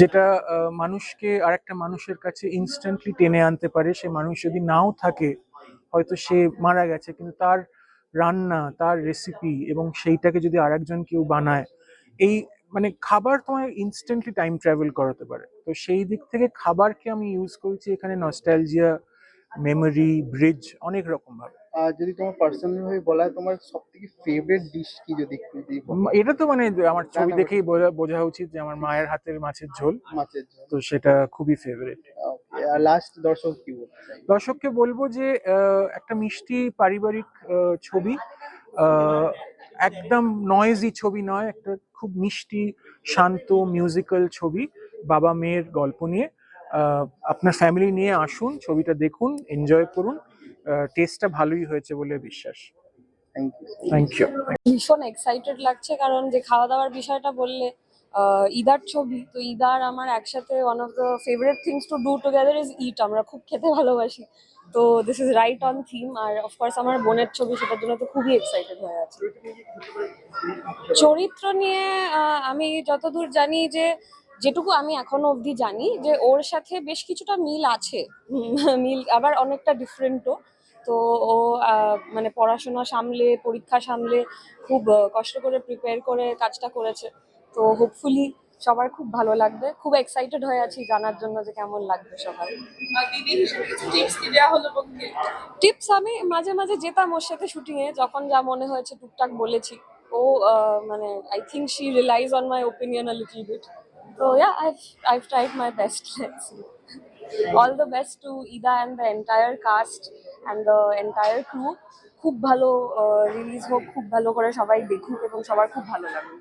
যেটা মানুষকে আরেকটা মানুষের কাছে ইনস্ট্যান্টলি টেনে আনতে পারে। সে মানুষ যদি নাও থাকে, হয়তো সে মারা গেছে, কিন্তু তার রান্না, তার রেসিপি এবং সেইটাকে যদি আরেকজন কেউ বানায়, এই মানে খাবার তোমায় ইনস্ট্যান্টলি টাইম ট্রাভেল করাতে পারে। তো সেই দিক থেকে খাবারকে আমি ইউজ করেছি এখানে নস্টালজিয়া মেমোরি ব্রিজ অনেক রকম ভাবে আর যদি তোমার পার্সোনাল ভাবে বলা তোমার সব থেকে ফেভারিট ডিশ কি যদি একটু এটা তো মানে আমার ছবি দেখেই বোঝা বোঝা উচিত যে আমার মায়ের হাতের মাছের ঝোল। মাছের ঝোল। তো সেটা খুবই ফেভারিট লাস্ট দর্শক কি দর্শককে বলব যে একটা মিষ্টি পারিবারিক ছবি একদম নয়েজি ছবি নয় একটা খুব মিষ্টি শান্ত মিউজিক্যাল ছবি বাবা মেয়ের গল্প নিয়ে। আপনার ফ্যামিলি নিয়ে আসুন ছবিটা দেখুন এনজয় করুন। টেস্টটা ভালোই হয়েছে বলে বিশ্বাস। থ্যাংক ইউ থ্যাংক ইউ ভীষণ এক্সাইটেড লাগছে কারণ যে খাওয়া দাওয়ার বিষয়টা বললে আহ, ঈদার ছবি তো ঈদার আমার একসাথে one of the favourite things to do together is eat আমরা খুব খেতে ভালোবাসি। তো this is right on theme R of course আমার বোনের ছবি সেটার জন্য তো খুবই এক্সাইটেড হয়ে আছে। চরিত্র নিয়ে আহ, আমি যতদূর জানি যে যেটুকু আমি এখনও অবধি জানি যে ওর সাথে বেশ কিছুটা মিল আছে। মিল আবার অনেকটা ডিফারেন্টও তো ও মানে পড়াশোনা সামলে পরীক্ষা সামলে খুব কষ্ট করে প্রিপেয়ার করে কাজটা করেছে। তো হোপফুলি সবার খুব ভালো লাগবে। খুব এক্সাইটেড হয়ে আছি জানার জন্য যে কেমন লাগবে সবার। টিপস আমি মাঝে মাঝে যেতাম ওর সাথে শুটিংয়ে যখন যা মনে হয়েছে টুকটাক বলেছি। ও মানে I think she realise on my opinion a little bit তো yeah I I tried my best all the best to Ida and the entire cast and the entire crew খুব ভালো রিলিজ হোক, খুব ভালো করে সবাই দেখুক এবং সবার খুব ভালো লাগবে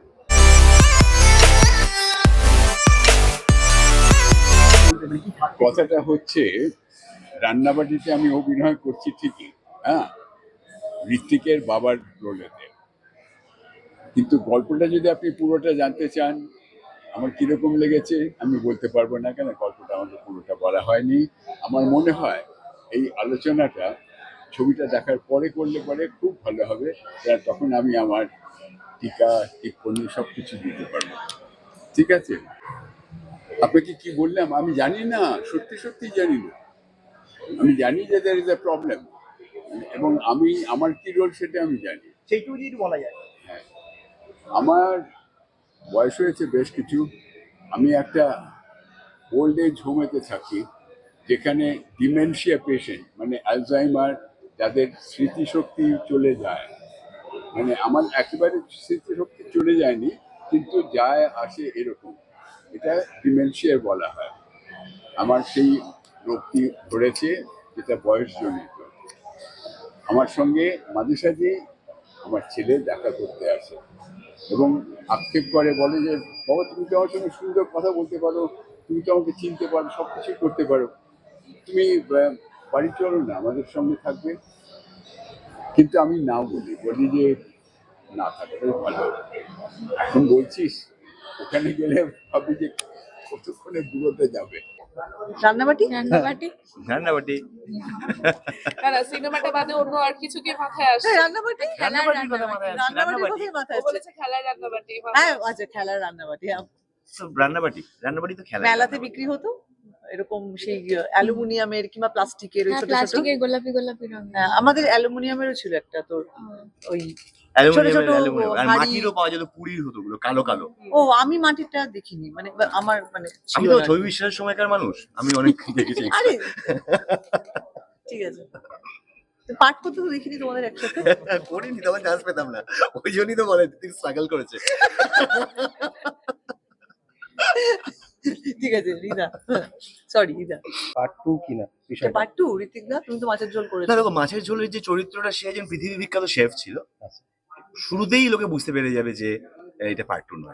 কথাটা হচ্ছে, রান্নাবাটিতে আমি অভিনয় করছি ঠিকই হ্যাঁ? ঋত্বিকের বাবার রোলেতে কিন্তু গল্পটা যদি আপনি পুরোটা জানতে চান আমার কীরকম লেগেছে আমি বলতে পারব না কেন গল্পটা আমাকে পুরোটা বলা হয়নি। আমার মনে হয় এই আলোচনাটা ছবিটা দেখার পরে করলে পরে খুব ভালো হবে তখন আমি আমার টিকা টিপ্পণী সব কিছু দিতে পারব। ঠিক আছে? আপনাকে কি বললাম? আমি জানি না সত্যি সত্যি জানি না। আমি জানি যে দ্যার ইজ এ প্রবলেম এবং আমি আমার কি রোল সেটা আমি জানি। সেইটুকু যদি বলা যায়। হ্যাঁ। আমার বয়স হয়েছে বেশ কিছু। আমি একটা ওল্ড এজ হোমেতে থাকি, যেখানে ডিমেনশিয়া পেশেন্ট মানে অ্যালজাইমার যাদের স্মৃতিশক্তি চলে যায়। মানে আমার একেবারে স্মৃতিশক্তি চলে যায়নি, কিন্তু যায়, আসে এরকম। এটা ডিমেনশিয়া বলা হয়। আমার সেই রোগটি ধরেছে, যেটা বয়সজনিত আমার সঙ্গে মাঝে সাঝে আমার ছেলে দেখা করতে আসে। এবং আক্ষেপ করে, বলে যে, বাবা, তুমি তো আমার সঙ্গে সুন্দর কথা বলতে পারো, তুমি তো আমাকে চিনতে পারো, সব কিছু করতে পারো। তুমি বাড়ি চলো না, আমাদের সঙ্গে থাকবে। কিন্তু আমি না বলি বলি যে, না থাকলে ভালো। এখন বলছিস, ওখানে গেলে ভাবি যে কতক্ষণে দূরতে যাবে? রান্নাবাটি? রান্নাবাটি। রান্নাবাটি। না সিনেমাটা বাদে অন্য আর কিছু কি মাথায় আসে হ্যাঁ রান্নাবাটি। রান্নাবাটির কথা মাথায় রান্নাবাটি। মাথায় ও বলেছে খেলার রান্নাবাটি হ্যাঁ। আচ্ছা খেলার রান্নাবাটি হ্যাঁ। রান্নাবাটি রান্নাবাটি তো খেলা মেলাতে বিক্রি হতো? এরকম সেই অ্যালুমিনিয়ামের কিংবা প্লাস্টিকের ওই ছোট ছোট গোলাপি গোলাপি রঙ হ্যাঁ, আমাদের অ্যালুমিনিয়ামেরও ছিল একটা তোর ওই। মাটিরও পাওয়া যেত পুরীর হতো গুলো কালো কালো। ও আমি মাটিরটা দেখিনি মানে আমার মানে ছিল আমি তো ছবি বিশ্বাসের সময়কার মানুষ আমি অনেক দেখেছি আরে! ঠিক আছে। পাঠ করতে তো দেখিনি তোমাদের একসাথে? করিনি চান্স পেতাম না। ওই জন্যই তো বলে স্ট্রাগল করেছে। ঠিক আছে Rida sorry Rida part two কিনা বিষয়টা? পার্ট টু ঋতিক দা তুমি তো মাছের ঝোল না করেছ দেখো মাছের ঝোলের যে চরিত্রটা সে একজন পৃথিবী বিখ্যাত শেফ ছিল। শুরুতেই লোকে বুঝতে পেরে যাবে যে এটা পার্ট টু নয়।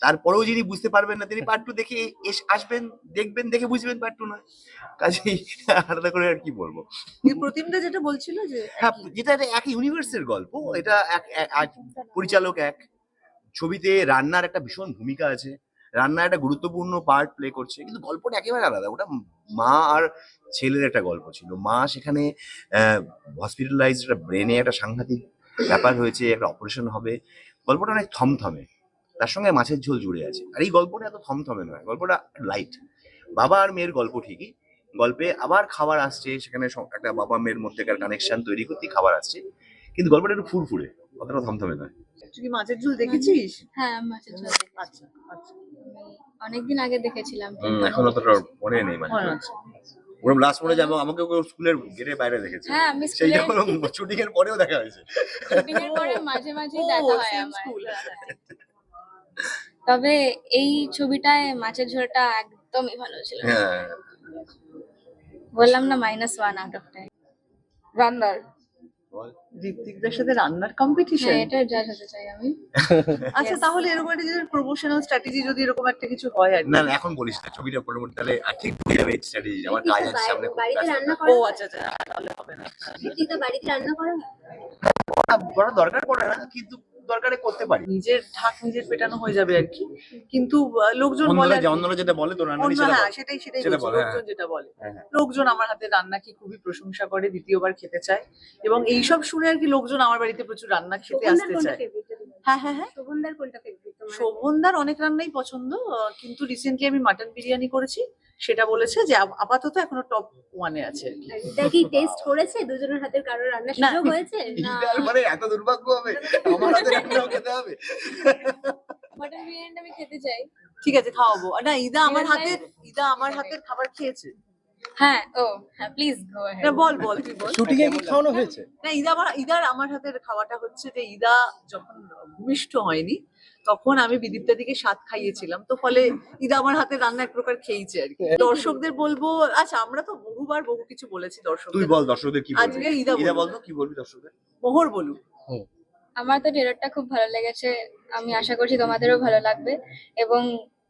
তারপরেও যিনি বুঝতে পারবেন না তিনি পার্ট টু দেখে এস- আসবেন দেখবেন দেখে বুঝবেন পার্ট টু নয়। কাজেই আলাদা করে আর কি বলব? প্রতিমদা যেটা বলছিল যে হ্যাঁ যেটা একটা একই ইউনিভার্সের গল্প। এটা এক এক পরিচালক এক। ছবিতে রান্নার একটা ভীষণ ভূমিকা আছে। রান্না একটা গুরুত্বপূর্ণ পার্ট প্লে করছে কিন্তু গল্পটা একেবারে আলাদা। ওটা মা আর ছেলের একটা গল্প ছিল। মা সেখানে হসপিটালাইজ একটা ব্রেনে একটা সাংঘাতিক ব্যাপার হয়েছে একটা অপারেশন হবে। গল্পটা অনেক থমথমে। তার সঙ্গে মাছের ঝোল জুড়ে আছে। আর এই গল্পটা এত থমথমে নয়। গল্পটা লাইট বাবা আর মেয়ের গল্প ঠিকই। গল্পে আবার খাবার আসছে সেখানে একটা বাবা মেয়ের মধ্যেকার কানেকশন তৈরি করতে খাবার আসছে। কিন্তু গল্পটা একটু ফুরফুরে। অতটা থমথমে নয়। তুই কি মাছের ঝোল দেখেছিস? হ্যাঁ মাছের ঝোল আচ্ছা আচ্ছা। অনেকদিন আগে দেখেছিলাম এখন অতটা মনে নেই মানে। ওরকম লাস্ট মনে যাব আমাকে স্কুলের গেটের বাইরে দেখেছে। হ্যাঁ আমি সেই যখন শুটিং এর পরেও দেখা হয়েছে। শুটিং এর পরে মাঝে মাঝেই ও, দেখা হয় আমার। তবে এই ছবিটায় মাছের ঝোলটা একদমই ভালো ছিল। হ্যাঁ। বললাম না minus one out of ten রান্নার ঋত্বিকদের সাথে রান্নার কম্পিটিশন হ্যাঁ এটা যা হতে চাই আমি। আচ্ছা তাহলে এরকম একটা যদি প্রমোশনাল স্ট্র্যাটেজি যদি এরকম একটা কিছু হয় আর কি। না না এখন বলিস না ছবিটা পরবর্তী তাহলে আর ঠিক হয়ে যাবে স্ট্র্যাটেজি আমার কাজ আছে সামনে বাড়িতে। রান্না ও আচ্ছা আচ্ছা তাহলে হবে না। তো বাড়িতে রান্না করা না, করা দরকার পড়ে না কিন্তু দরকারে করতে পারি। নিজের ঢাক নিজের পেটানো হয়ে যাবে আর কি। কিন্তু লোকজন বলে অন্যরা যে অন্যরা যেটা বলে তো রান্না হ্যাঁ সেটাই সেটাই বলে, হ্যাঁ। লোকজন যেটা বলে। হ্যাঁ, হ্যাঁ। লোকজন আমার হাতে রান্না কি খুবই প্রশংসা করে দ্বিতীয়বার খেতে চায়। এবং এইসব শুনে আর কি লোকজন আমার বাড়িতে প্রচুর রান্না খেতে আসতে চায়? হ্যাঁ হ্যাঁ হ্যাঁ। শোভনদার কোনটা তোমার? শোভনদার অনেক রান্নাই পছন্দ আহ, কিন্তু রিসেন্টলি আমি মাটন বিরিয়ানি করেছি। সেটা বলেছে যে আপাতত এখনও টপ ওয়ানে আছে। এটা কি টেস্ট করেছে? দুজনের হাতের কারোর রান্না। সুযোগ হয়েছে? না। মানে এত দুর্ভাগ্য হবে? আমার হাতে রান্নাও খেতে হবে? মটন বিরিয়ানিটা আমি খেতে চাই। ঠিক আছে খাওয়াবো। না ইদা আমার হাতে হাতের ইদা আমার হাতের খাবার খেয়েছে। হ্যাঁ ও হ্যাঁ প্লিজ গো না বল বল। তুই বল। শুটিং এ কি খাওয়ানো হয়েছে? না ইদা আমার ইদার আমার হাতের খাওয়াটা হচ্ছে যে ইদা যখন ভূমিষ্ঠ হয়নি তখন আমি বিদীপ্তা দিকে স্বাদ খাইয়েছিলাম। তো ফলে ইদা আমার হাতে রান্না এক প্রকার খেয়েছে আর কি। দর্শকদের বলব আচ্ছা আমরা তো বহুবার বহু কিছু বলেছি তুই দর্শকদের বল দর্শকদের কি আজকে ইদা ইদা। বল কি বলবি দর্শকদের? মোহর বলুক। আমার তো ট্রেলারটা খুব ভালো লেগেছে। আমি আশা করছি তোমাদেরও ভালো লাগবে। এবং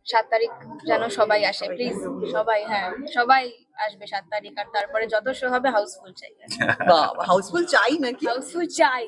সাত তারিখ যেন সবাই আসে প্লিজ সবাই হ্যাঁ সবাই আসবে সাত তারিখ আর তারপরে যত শো হবে হাউসফুল চাই। হাউসফুল চাই নাকি? হাউসফুল চাই।